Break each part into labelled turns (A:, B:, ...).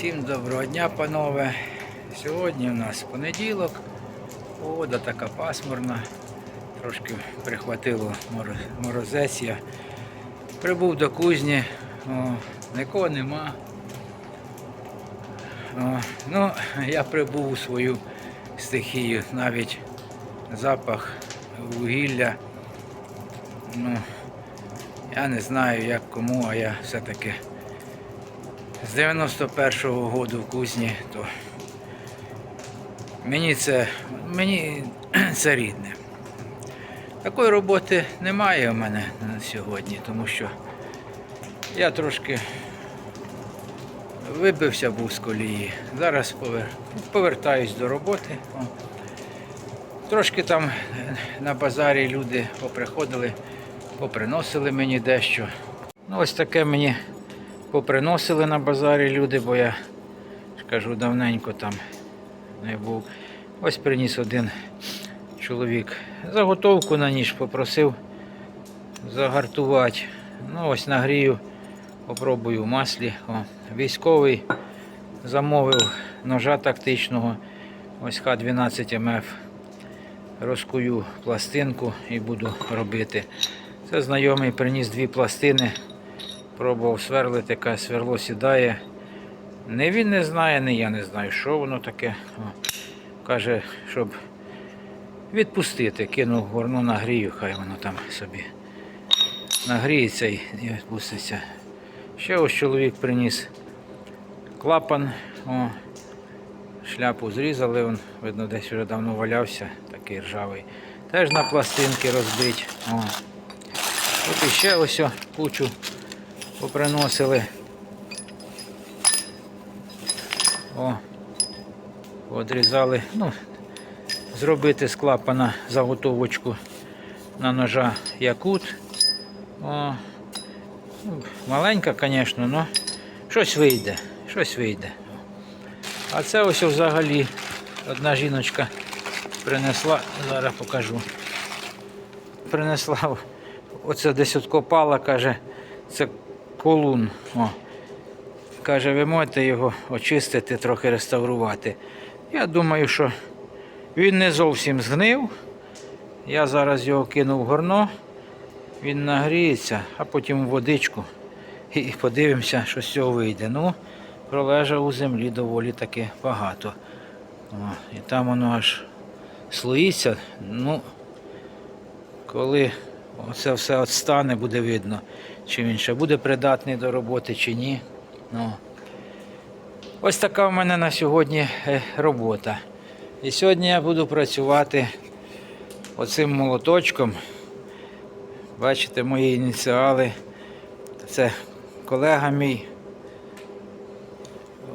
A: Всім доброго дня, панове. Сьогодні у нас понеділок. Погода така пасмурна. Трошки прихватило мороз- морозець. Я прибув до кузні, о, нікого нема. О, ну, я прибув у свою стихію, навіть запах вугілля. Ну, я не знаю як кому, а я все-таки з 91-го року в кузні, то мені це, мені це рідне. Такої роботи немає у мене на сьогодні, тому що я трошки вибився був з колії. Зараз повер... повертаюсь до роботи. Трошки там е, на базарі люди поприходили, поприносили мені дещо. Ну, ось таке мені поприносили на базарі люди, бо я кажу, давненько там не був. Ось приніс один чоловік. Заготовку на ніж попросив загартувати. Ну, ось нагрію, попробую в маслі. О, військовий замовив ножа тактичного. Ось Х12 МФ. Розкую пластинку і буду робити. Це знайомий приніс дві пластини. Пробував сверлити, каже, сверло сідає. Не він не знає, не я не знаю, що воно таке. О, каже, щоб відпустити, кинув горну нагрію, хай воно там собі нагріється і відпуститься. Ще ось чоловік приніс клапан. О, шляпу зрізали, він, видно, десь вже давно валявся, такий ржавий. Теж на пластинки розбить. О. Тут іще ось кучу поприносили. О, одрізали. Ну, зробити з клапана заготовочку на ножа якут. О, ну, маленька, звісно, але щось вийде. Щось вийде. А це ось взагалі одна жіночка принесла, зараз покажу. Принесла, оце десь откопала, каже, це колун. О. Каже, ви можете його очистити, трохи реставрувати. Я думаю, що він не зовсім згнив. Я зараз його кину в горно, він нагріється, а потім в водичку і подивимося, що з цього вийде. Ну, пролежав у землі доволі таки багато. О, і там воно аж слоїться. Ну, коли це все відстане, буде видно, чи він ще буде придатний до роботи, чи ні. Ну, ось така в мене на сьогодні е, робота. І сьогодні я буду працювати оцим молоточком. Бачите, мої ініціали. Це колега мій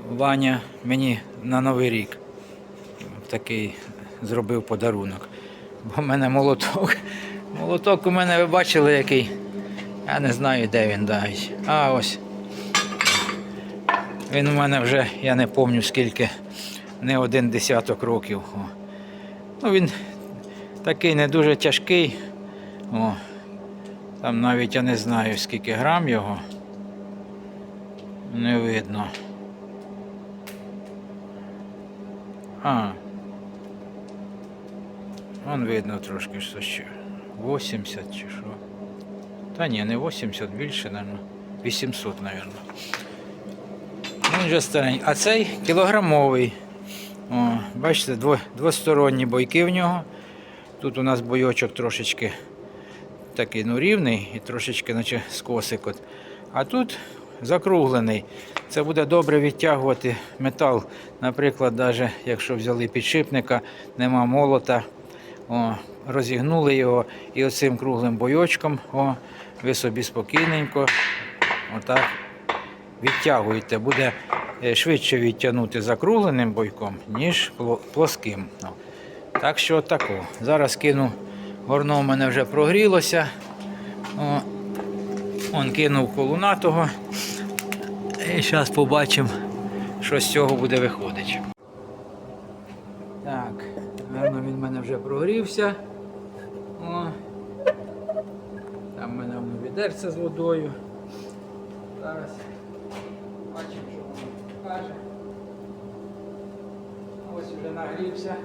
A: Ваня мені на Новий рік такий зробив подарунок. Бо в мене молоток. Молоток у мене ви бачили який. Я не знаю, де він навіть. А ось. Він у мене вже, я не пам'ятаю скільки, не один десяток років. О. Ну, він такий не дуже тяжкий. О. Там навіть я не знаю скільки грам його. Не видно. А. Вон видно трошки, що ще. 80 чи що. Та ні, не 80, більше, мабуть. 800, мабуть. Він вже старенький. А цей кілограмовий. О, бачите, дво, двосторонні бойки в нього. Тут у нас бойочок трошечки такий ну, рівний і трошечки наче скосик. От. А тут закруглений. Це буде добре відтягувати метал. Наприклад, навіть якщо взяли підшипника, нема молота, о, розігнули його і оцим круглим бойочком о, ви собі спокійненько отак відтягуєте. Буде е, швидше відтягнути закругленим бойком, ніж плоским. Так що тако. Зараз кину, горно в мене вже прогрілося. Он кинув колунатого. І зараз побачимо, що з цього буде виходити. Так, гарно він в мене вже прогрівся. О. Там в мене воно відерце з водою. Зараз бачимо, що воно покаже. вже нагрівся.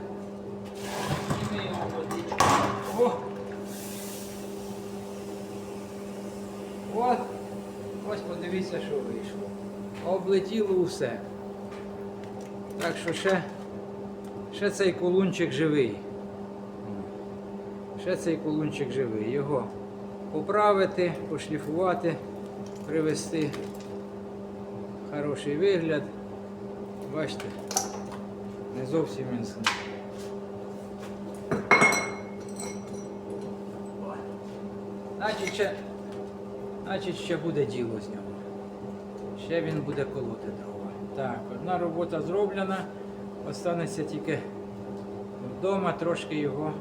A: І ми його водичку. О! От, ось подивіться, що вийшло. Облетіло усе. Так що ще, ще цей колунчик живий. Ще цей колунчик живий. Його поправити, пошліфувати, привести хороший вигляд. Бачите, не зовсім він. Значить, ще, значить, ще буде діло з нього. Ще він буде колоти дрова. Так, одна робота зроблена. Останеться тільки вдома трошки його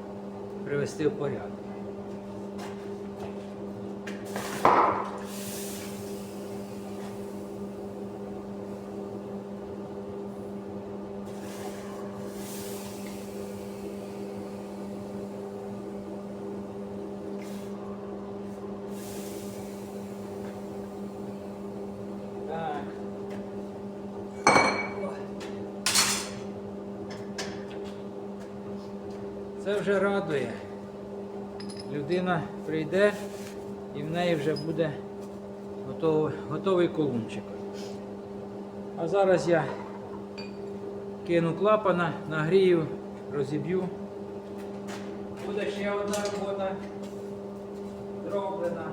A: привести в порядок. Так. Це вже радує. Людина і в неї вже буде готовий, готовий колунчик. А зараз я кину клапана, нагрію, розіб'ю. Буде ще одна робота зроблена.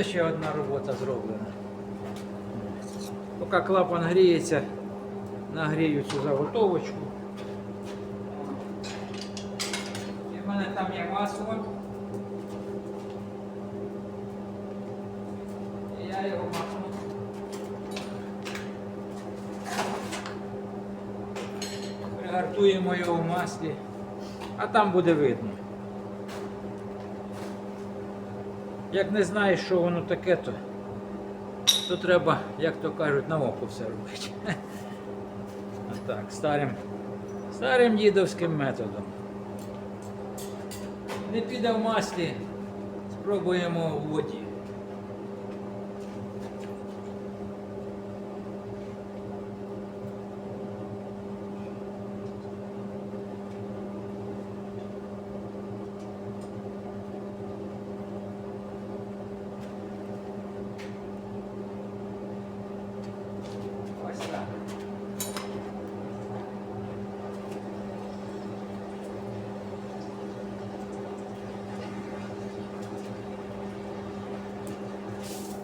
A: І ще одна робота зроблена. Поки клапан гріється, нагрію цю заготовочку. І в мене там є масло. Я його макну. Пригартуємо його в маслі, а там буде видно. Як не знаєш, що воно таке, то, то треба, як то кажуть, на око все робити. А так, старим, старим дідовським методом. Не піде в маслі, спробуємо у воді. Ось так.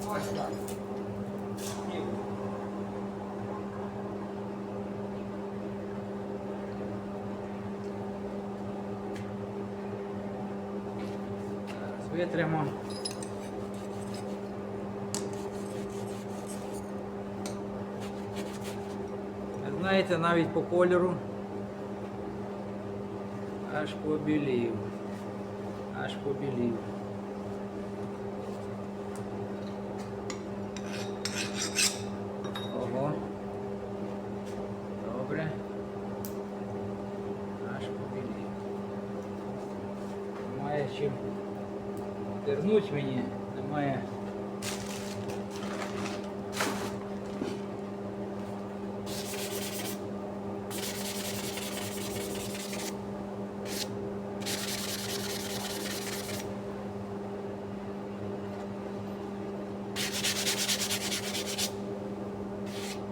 A: Ось так. І Зараз витримо. Знаєте, навіть по кольору аж побілів. Аж побілів. Ого. Добре. Аж побілів. Немає чим тернуть мені, немає.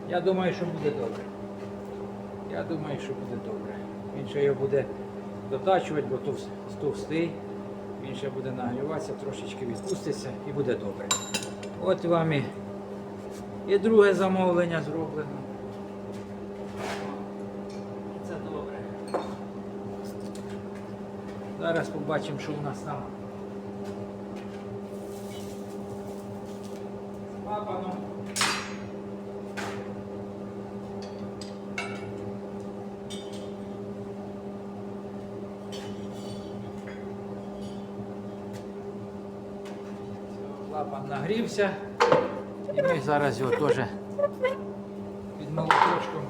A: Я думаю, що буде добре. Я думаю, що буде добре. Він ще його буде дотачувати, бо товс- товстий. Він ще буде нагріватися, трошечки відпуститься і буде добре. От вам і, і друге замовлення зроблено. Це добре. Зараз побачимо, що у нас там. З Клапан нагрівся. І ми зараз його теж під молоточком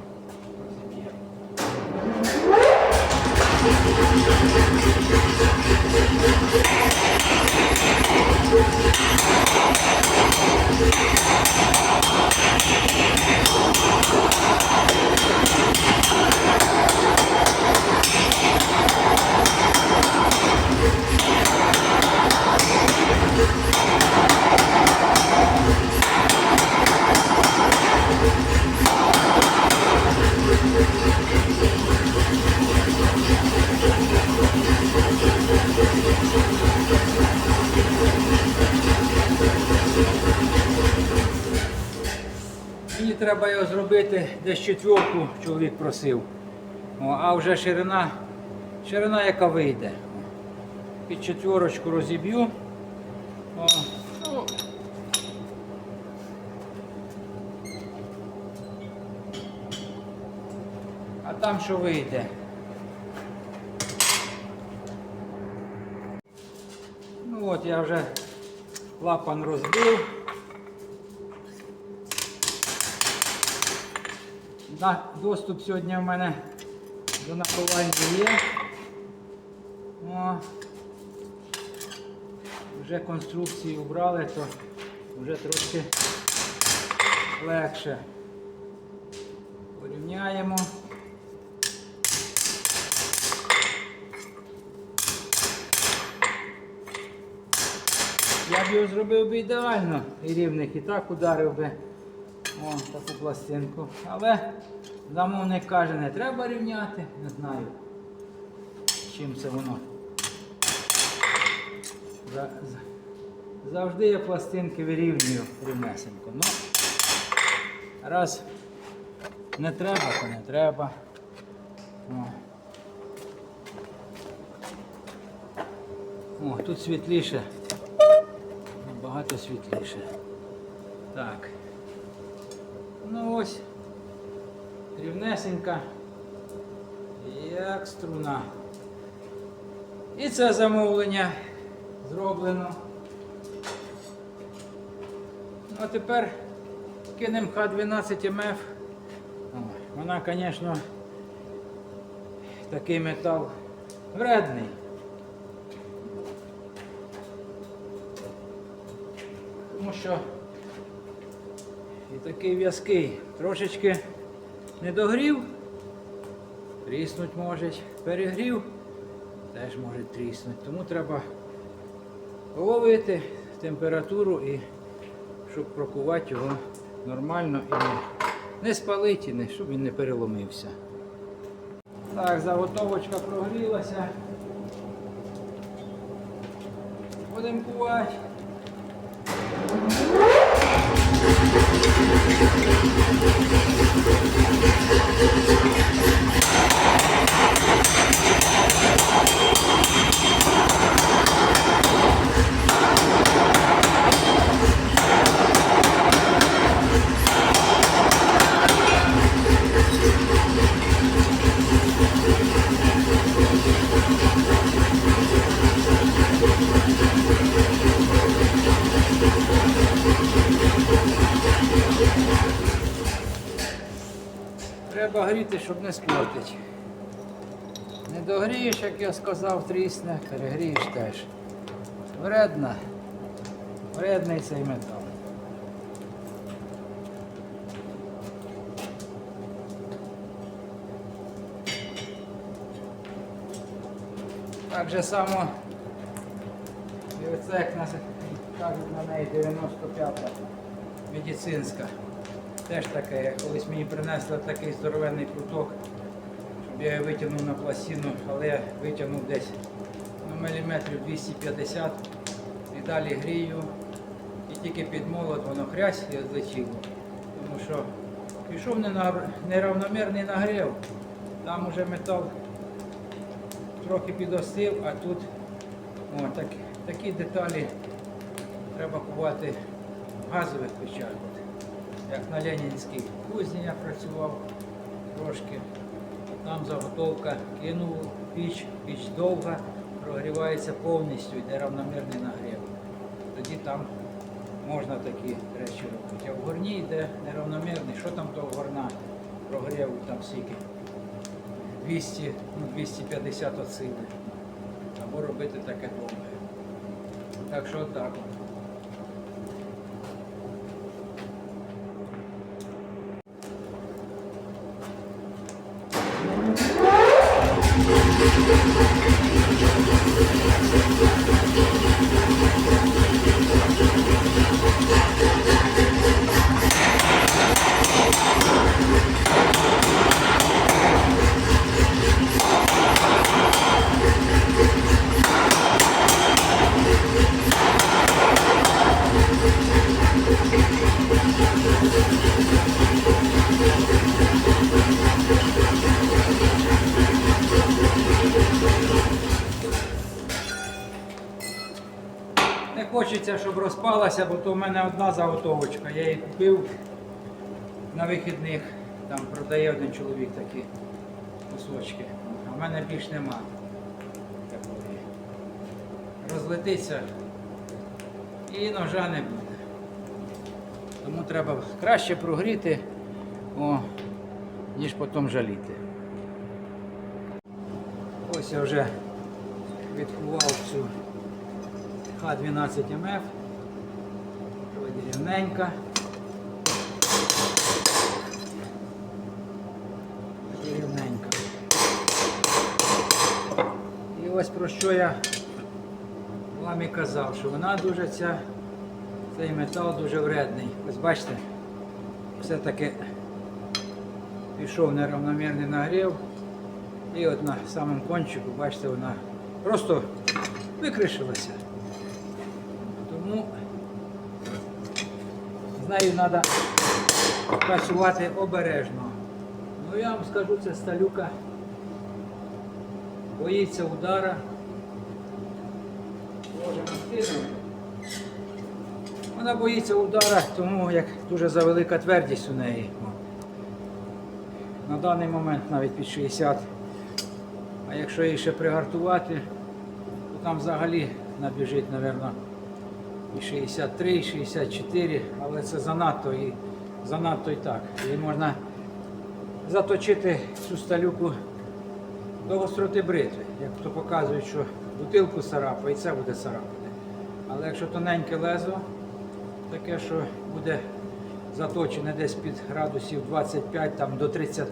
A: треба його зробити десь четвірку, чоловік просив. О, а вже ширина, ширина яка вийде. Під четвірочку розіб'ю. О. А там що вийде? Ну от я вже клапан розбив. Доступ сьогодні в мене до напивання є. О, вже конструкції убрали, то вже трошки легше. Порівняємо. Я б його зробив би ідеально і рівних і так ударив би. О, таку пластинку. Але замовник каже, не треба рівняти, не знаю, чим це воно. За- за- Завжди я пластинки вирівнюю рівнесенько. Ну, раз не треба, то не треба. О, тут світліше. Набагато світліше. Так. Ось, рівнесенька, як струна. І це замовлення зроблено. Ну, а тепер кинемо Х12 МФ. Вона, звісно, такий метал вредний. Тому що такий в'язкий. Трошечки не догрів, тріснуть може. Перегрів, теж може тріснути. Тому треба ловити температуру і щоб прокувати його нормально і не, спалити, щоб він не переломився. Так, заготовочка прогрілася. Будемо кувати. Thank you. Треба гріти, щоб не спортити. Не догрієш, як я сказав, трісне, перегрієш теж. Вредна. Вредний цей метал. Так же само і оце, як нас кажуть на неї 95-та медицинська. Теж таке, колись мені принесли такий здоровенний пруток, щоб я його витягнув на пластину, але я витягнув десь ну, міліметрів 250 і далі грію. І тільки під молот воно хрясь і відлетіло. Тому що пішов неравномірний нагрів, там уже метал трохи підостив, а тут о, так, такі деталі треба кувати газових печах. Як на Ленінській кузні я працював трошки. Там заготовка кинув піч, піч довга, прогрівається повністю, йде равномірний нагрів. Тоді там можна такі речі робити. А в горні йде неравномірний. Що там того горна прогріву там скільки? 200, ну 250 от. Або робити таке довге. Так що отак. Thank you. Розпалася, бо то в мене одна заготовочка. Я її купив на вихідних. Там продає один чоловік такі кусочки. А в мене більш нема. такої. Розлетиться і ножа не буде. Тому треба краще прогріти, о, ніж потім жаліти. Ось я вже відховав цю Х12 МФ. Рівненька. Вроді Рівненька. І ось про що я вам і казав, що вона дуже ця, цей метал дуже вредний. Ось бачите, все-таки пішов неравномірний нагрів. І от на самому кончику, бачите, вона просто викришилася. Тому з нею треба працювати обережно. Ну я вам скажу, це сталюка боїться удара. Вона боїться удара, тому як дуже завелика твердість у неї. На даний момент навіть під 60. А якщо її ще пригартувати, то там взагалі набіжить, мабуть, і 63, і 64, але це занадто і занадто і так. Її можна заточити цю сталюку до гостроти бритви. Як то показують, що бутилку царапа і це буде царапати. Але якщо тоненьке лезо, таке, що буде заточене десь під градусів 25 там, до 30,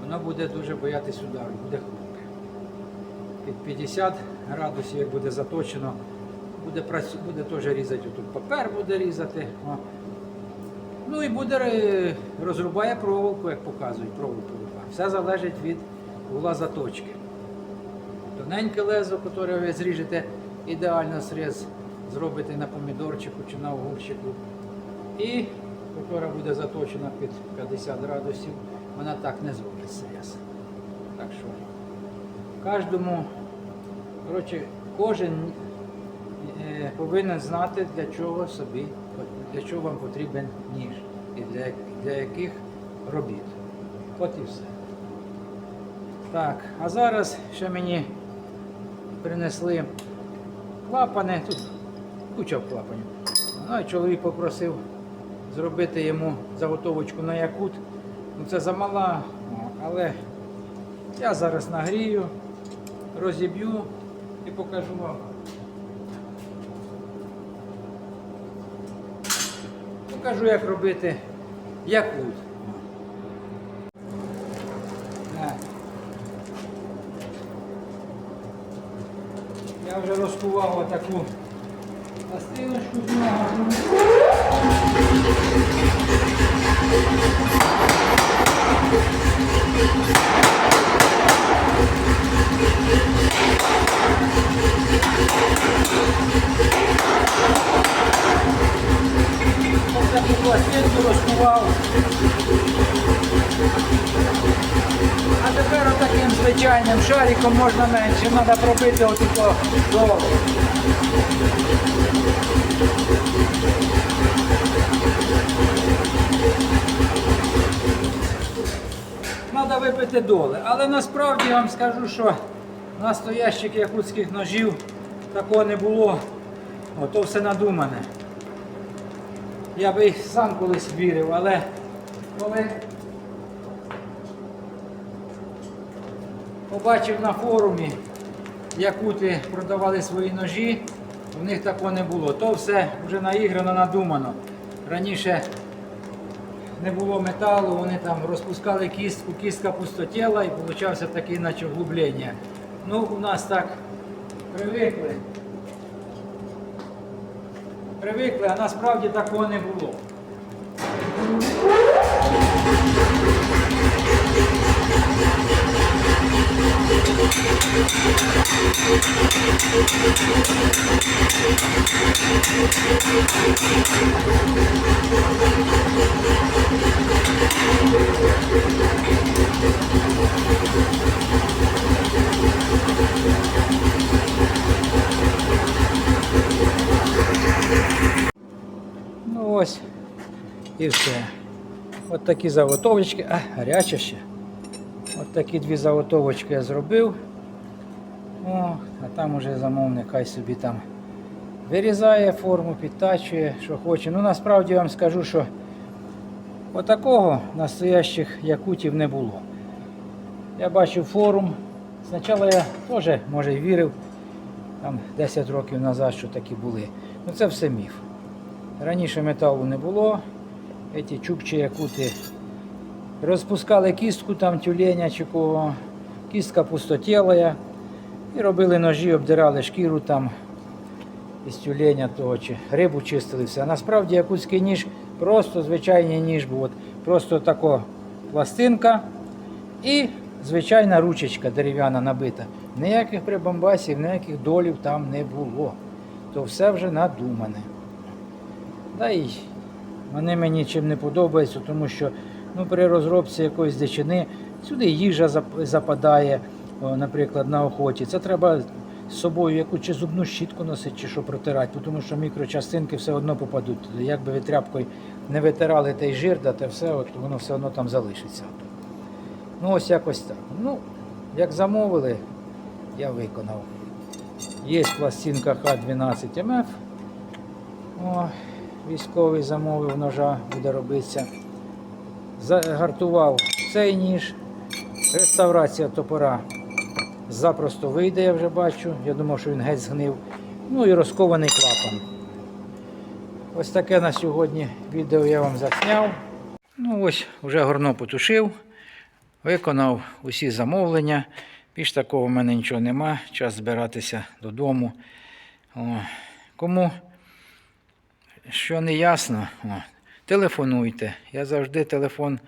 A: воно буде дуже боятись удару, буде хрупке. Під 50 градусів, як буде заточено, буде, буде теж різати тут папер, буде різати. Ну і буде е, розрубає проволоку, як показують, проволоку рубає. Все залежить від угла заточки. Тоненьке лезо, яке ви зріжете, ідеально сріз зробите на помідорчику чи на огурчику. І яка буде заточена під 50 градусів, вона так не зробить сріз. Так що кожному, коротше, кожен повинен знати, для чого собі, для чого вам потрібен ніж і для, для яких робіт. От і все. Так, а зараз ще мені принесли клапани, тут куча клапанів. Ну, і чоловік попросив зробити йому заготовочку на якут. Ну це замала, але я зараз нагрію, розіб'ю і покажу вам. Покажу, як робити якут. Так. Я вже розкував отаку пластиночку з нього. Пластинку. А тепер отаким звичайним шариком можна менше, треба пробити отако долу. Треба випити доли. Але насправді я вам скажу, що настоящих якутських ножів такого не було. Ото все надумане. Я би їх сам колись вірив, але коли побачив на форумі, якути продавали свої ножі, в них такого не було. То все вже наіграно, надумано. Раніше не було металу, вони там розпускали кістку, кістка пустотіла і получався такий наче вглублення. Ну, у нас так привикли. Привикли, а насправді такого не було. Ну ось і все. От такі заготовочки. А, гаряче ще. От такі дві заготовочки я зробив. О, а там уже замовник хай собі там вирізає форму, підтачує, що хоче. Ну насправді я вам скажу, що отакого настоящих якутів не було. Я бачив форум. Спочатку я теж, може, вірив, там 10 років назад, що такі були. Ну це все міф. Раніше металу не було. Ці чукчі якути розпускали кістку там тюленя чи кого, кістка пустотіла. І робили ножі, обдирали шкіру там із тюленя того, чи рибу чистили все. А насправді якутський ніж просто звичайний ніж був. От Просто така пластинка і звичайна ручечка дерев'яна набита. Ніяких прибамбасів, ніяких долів там не було. То все вже надумане. Та й вони мені чим не подобаються, тому що ну, при розробці якоїсь дичини сюди їжа западає, наприклад, на охоті. Це треба з собою яку чи зубну щітку носити, чи що протирати, тому що мікрочастинки все одно попадуть. Як би ви тряпкою не витирали той жир, да, те все, от, воно все одно там залишиться. Ну, ось якось так. Ну, як замовили, я виконав. Є пластинка Х12 МФ. О, військовий замовив ножа, буде робитися. Загартував цей ніж. Реставрація топора запросто вийде, я вже бачу. Я думав, що він геть згнив. Ну і розкований клапан. Ось таке на сьогодні відео я вам засняв. Ну ось, вже горно потушив, виконав усі замовлення. Більш такого в мене нічого нема. Час збиратися додому. О, кому що не ясно, телефонуйте. Я завжди телефон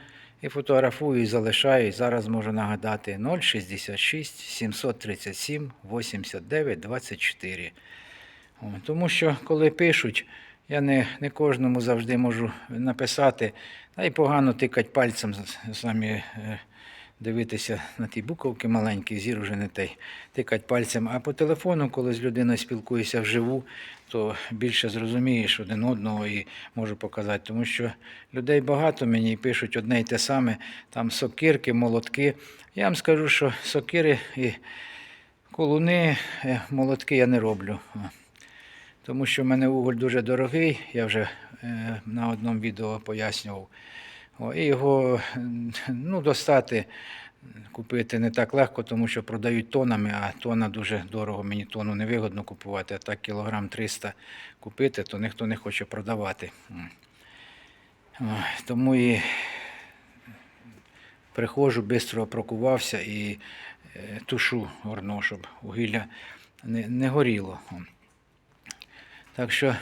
A: і фотографую, і залишаю. Зараз можу нагадати 066 737 89 24. Тому що коли пишуть, я не, не кожному завжди можу написати, та й погано тикать пальцем самі. Дивитися на ті буковки маленькі, зір уже не той, тикать пальцем. А по телефону, коли з людиною спілкуюся вживу, то більше зрозумієш один одного і можу показати. Тому що людей багато мені пишуть одне й те саме, там сокирки, молотки. Я вам скажу, що сокири і колуни, е, молотки я не роблю. Тому що в мене уголь дуже дорогий, я вже е, на одному відео пояснював. І його ну, достати, купити не так легко, тому що продають тонами, а тона дуже дорого, мені тону невигодно купувати, а так кілограм 300 купити, то ніхто не хоче продавати. Тому і приходжу, швидко прокувався і е, тушу горно, щоб вугілля не, не горіло. Так що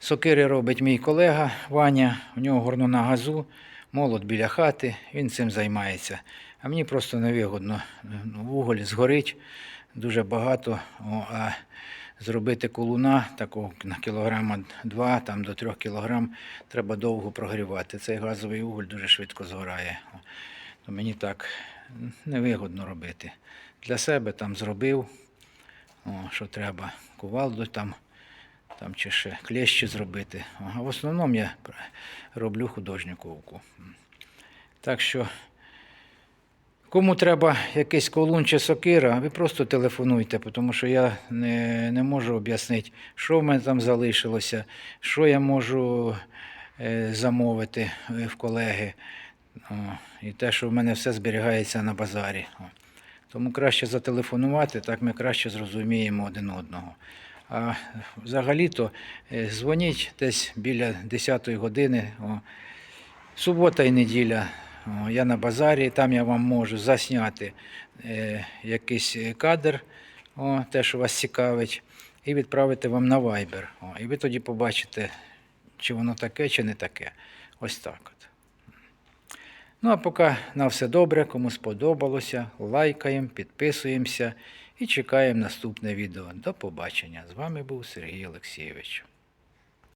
A: Сокири робить мій колега Ваня, у нього горно на газу, молот біля хати, він цим займається. А мені просто невигодно. Ну, Вуголь згорить дуже багато, о, а зробити колуна такого на кілограма 2 там, до 3 кілограм треба довго прогрівати. Цей газовий уголь дуже швидко згорає. То мені так невигодно робити. Для себе там зробив, о, що треба, кувалду там там чи ще клещі зробити. А в основному я роблю художню ковку. Так що, кому треба якийсь колун чи сокира, ви просто телефонуйте, тому що я не, не можу об'яснити, що в мене там залишилося, що я можу е, замовити е, в колеги. О, і те, що в мене все зберігається на базарі. Тому краще зателефонувати, так ми краще зрозуміємо один одного. А взагалі-то е, дзвоніть десь біля 10 години, о, субота і неділя, О, я на базарі, там я вам можу засняти е, якийсь кадр, о, те, що вас цікавить, і відправити вам на Viber. О, і ви тоді побачите, чи воно таке, чи не таке. Ось так от. Ну а поки на все добре, кому сподобалося, лайкаємо, підписуємося і чекаємо наступне відео. До побачення. З вами був Сергій Олексійович.